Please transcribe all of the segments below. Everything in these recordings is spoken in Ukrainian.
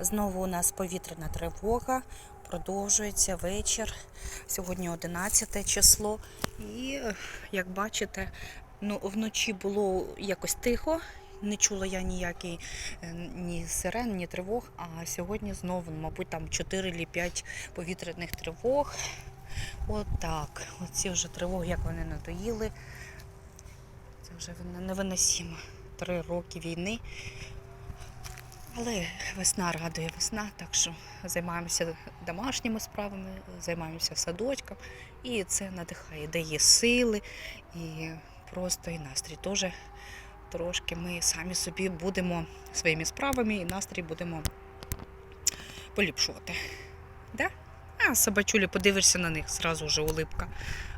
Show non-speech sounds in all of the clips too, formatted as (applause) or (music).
Знову у нас повітряна тривога. Продовжується вечір. Сьогодні 11 число. І, як бачите, ну, вночі було якось тихо. Не чула я ніякий е, ні сирен, ні тривог. А сьогодні знову, мабуть, там 4 чи 5 повітряних тривог. Отак. Оці вже тривоги, як вони надоїли. Це вже невиносимо. Три роки війни. Але весна радує весна, так що займаємося домашніми справами, займаємося садочком, і це надихає, дає сили і просто і настрій теж трошки ми самі собі будемо своїми справами і настрій будемо поліпшувати. Да? А собачулі, подивишся на них, зразу вже улипка.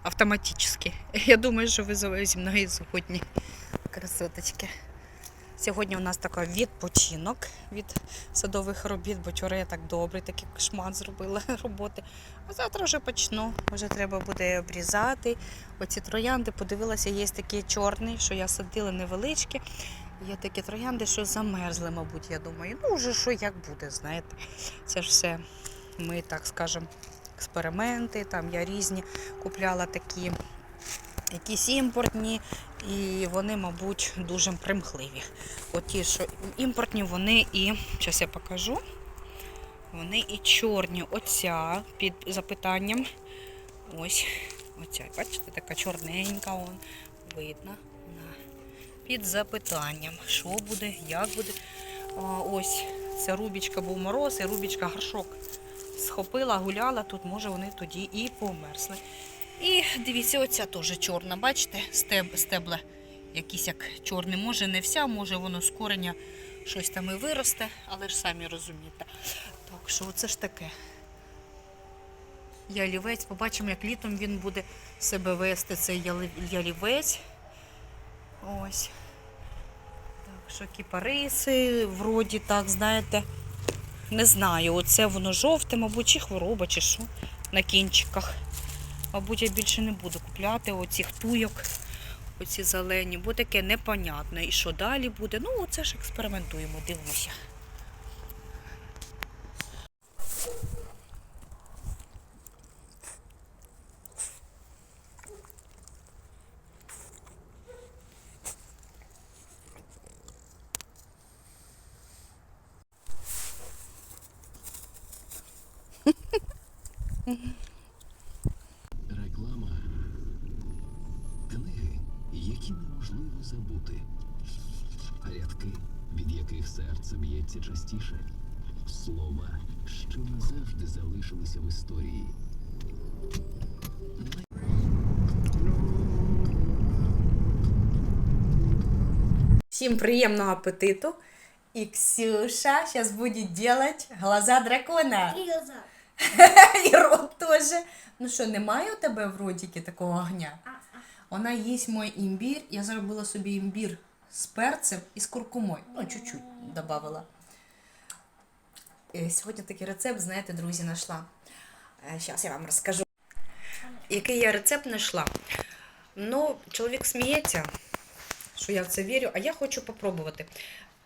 Автоматично. Я думаю, що ви зі мною згодні. Красоточки. Сьогодні у нас такий відпочинок від садових робіт, бо вчора я так добре, такий шмат зробила (laughs) роботи. А завтра вже почну. Вже треба буде обрізати. Оці троянди, подивилася, є такі чорні, що я садила невеличкі. Є такі троянди, що замерзли, мабуть, я думаю. Ну, вже що як буде, знаєте. Це ж все ми, так скажемо, експерименти. Там я різні купляла такі якісь імпортні, і вони, мабуть, дуже примхливі. От ті, що імпортні, вони і, зараз я покажу, вони і чорні. Оця під запитанням. Ось, оця, бачите, така чорненька, он, видно. Під запитанням, що буде, як буде. Ось, це рубічка був мороз, і рубічка горшок схопила, гуляла, тут, може, вони тоді і померзли. І дивіться, оця теж чорна, бачите, стеб, стебла якісь як чорні. Може не вся, може воно з кореня щось там і виросте, але ж самі розумієте. Так що оце ж таке. Ялівець, побачимо, як літом він буде себе вести, цей ялівець. Ось. Так що кіпариси, вроді так, знаєте. Не знаю, оце воно жовте, мабуть, чи хвороба, чи що на кінчиках. Мабуть, я більше не буду купляти оцих туйок, оці зелені, бо таке непонятне. І що далі буде? Ну, це ж експериментуємо, дивимося. Реклама. Забути. Рядки, від яких серце б'ється частіше. Слова, що назавжди залишилися в історії. Всем приемного аппетиту. И Ксюша сейчас будет делать глаза дракона. Глаза. (laughs) І рот теж. Ну що, немає у тебе в ротикі такого огня? Вона їсть мой імбір. Я зробила собі імбір з перцем і з куркумою. Ну, чуть-чуть додавала. Е, Сьогодні такий рецепт, знаєте, друзі, знайшла. Зараз я вам розкажу. Який я рецепт знайшла? Ну, чоловік сміється, що я в це вірю, а я хочу попробувати.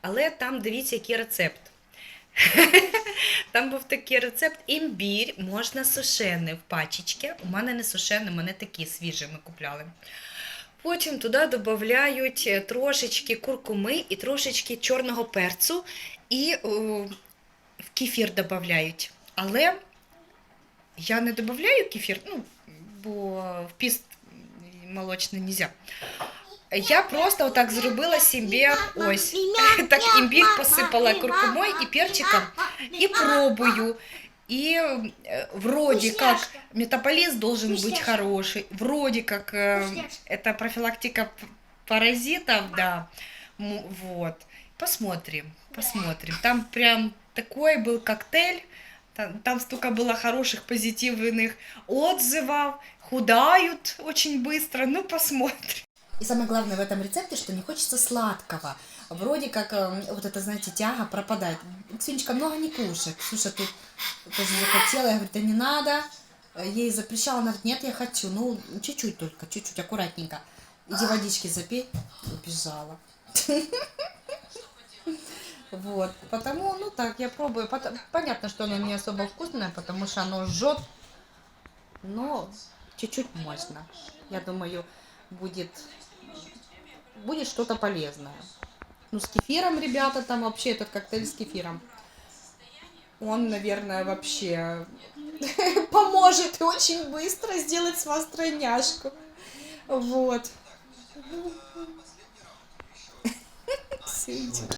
Але там дивіться, який рецепт. (laughs) Там був такий рецепт імбір, можна сушений в пачечки. У мене не сушений, мене такі свіжі ми купляли. Потім туди додають трошечки куркуми і трошечки чорного перцю і о, кефір додають. Але я не додаю кефір, ну, бо в піст молочний не можна. Я просто отак зробила собі ось. (laughs) Так імбір посипала куркумою і перчиком і пробую. И э, вроде как Вкусняшка. метаболизм должен быть Вкусняшка. хороший, вроде как э, Вкусняшка. это профилактика п- паразитов, да. М, Вот. Посмотрим, посмотрим. Там прям такой был коктейль. Там, там столько было хороших позитивных отзывов. Худают очень быстро. Ну, посмотрим. И самое главное в этом рецепте, что не хочется сладкого. Вроде как э, вот это, знаете, тяга пропадает. Ксюнечка, много не кушай. Ксюша тут тоже захотела. Я говорю, да не надо. Ей запрещала, она говорит, нет, я хочу. Ну, чуть-чуть только, чуть-чуть, аккуратненько. Иди водички запей. Убежала. Вот, потому, ну так, я пробую. Понятно, что оно не особо вкусное, потому что оно жжет, но чуть-чуть можно. Я думаю, будет, будет что-то полезное. Ну, с кефиром, ребята, там вообще этот коктейль с кефиром. Он, наверное, вообще (laughs) поможет очень быстро сделать с вас тройняшку. Вот. (laughs)